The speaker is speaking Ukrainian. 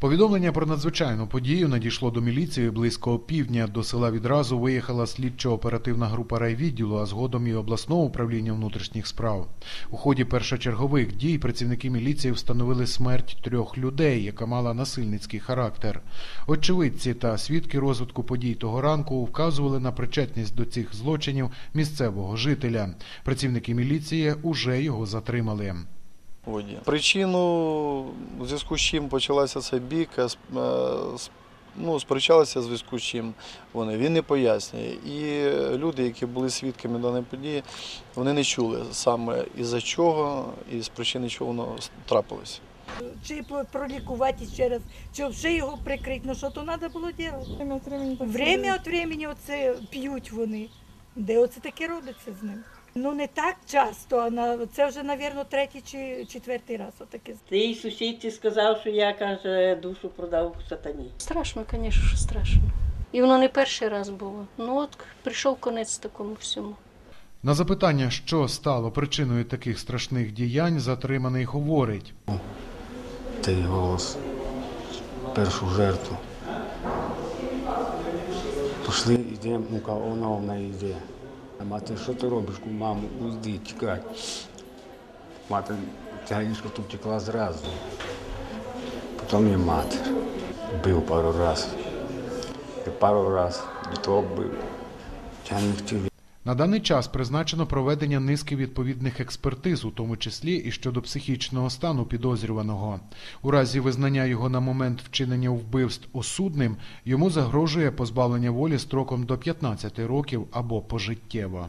Повідомлення про надзвичайну подію надійшло до міліції близько опівдня. До села відразу виїхала слідчо-оперативна група райвідділу, а згодом і обласного управління внутрішніх справ. У ході першочергових дій працівники міліції встановили смерть трьох людей, яка мала насильницький характер. Очевидці та свідки розвитку подій того ранку вказували на причетність до цих злочинів місцевого жителя. Працівники міліції уже його затримали. Воді. Причину, у зв'язку з чим почалася ця бійка, е, ну, сперечалися в зв'язку з чим вони, він не пояснює. І люди, які були свідками даної події, вони не чули саме із-за чого і з причини чого воно трапилося. Чи пролікувати ще раз, чи взагалі його прикрити, ну що то треба було робити. Время від времени оце п'ють вони. Де оце таке робиться з ним? Ну не так часто, а на це вже, мабуть, третій чи четвертий раз отаке. Ти сусідці сказав, що я каже, душу продав сатані. Страшно, звісно, що страшно. І воно не перший раз було. Ну от прийшов конець такому всьому. На запитання, що стало причиною таких страшних діянь, затриманий говорить. Цей голос, першу жертву. Пішли, йдемо, ну ка вона вона йде. А мати, що ти робиш, мамо, уйди, тікай. Мати тягнішка тут текла зразу. Потім і мати. Бив пару разів. І пару разів, і то бив. Я не хотів На даний час призначено проведення низки відповідних експертиз, у тому числі і щодо психічного стану підозрюваного. У разі визнання його на момент вчинення вбивств осудним, йому загрожує позбавлення волі строком до 15 років або пожиттєво.